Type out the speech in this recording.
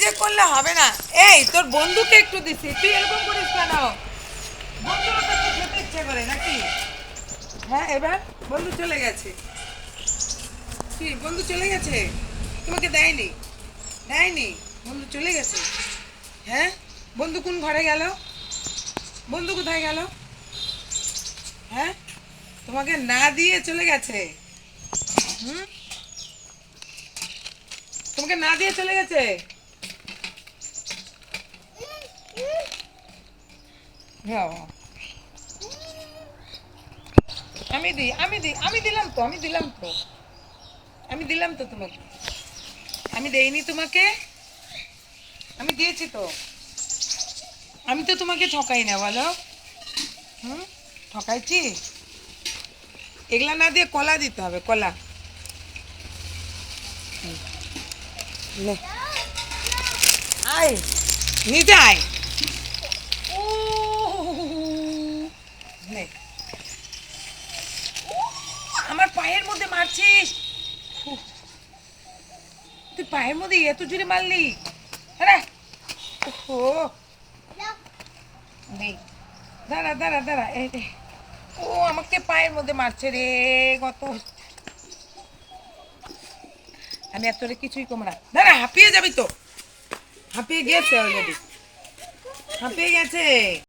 নিজে করলে হবে না। এই, তোর বন্ধুকে একটু দিছি। তুই এরকম করিস কেন? বন্ধুরও তো খেতে ইচ্ছে করে, নাকি? হ্যাঁ এবার বন্ধু চলে গেছে। কি, বন্ধু চলে গেছে? তোমাকে দেয়নি? দেয়নি? বন্ধু চলে গেছে? হ্যাঁ? বন্ধু কোন ঘরে গেল? বন্ধু কোথায় গেল? হ্যাঁ? তোমাকে না দিয়ে চলে গেছে। হুম? তোমাকে না দিয়ে চলে গেছে? আমি দিই আমি দিই আমি দিলাম তো, আমি দিলাম তো। আমি দিলাম তো তোমাকে। আমি দেইনি তোমাকে। আমি দিয়েছি তো। আমি তো তোমাকে ঠকাই না, বলো। হুম? ঠকাইছি? এগুলা না দিয়ে কলা দিতে হবে, কলা। আয়। নিতে আয় ও নে। ও, আমার পায়ের মধ্যে মারছিস? তুই পায়ের মধ্যে এত জোরে মারলি? হ্যাঁ ও দাঁড়া দাঁড়া দাঁড়া। ও আমাকে পায়ের মধ্যে মারছে রে কত আমি তোরে কিছুই কমরা দাঁড়া, হাঁপিয়ে যাবি তো। হাঁপিয়ে গেছে অলরেডি হাঁপিয়ে গেছে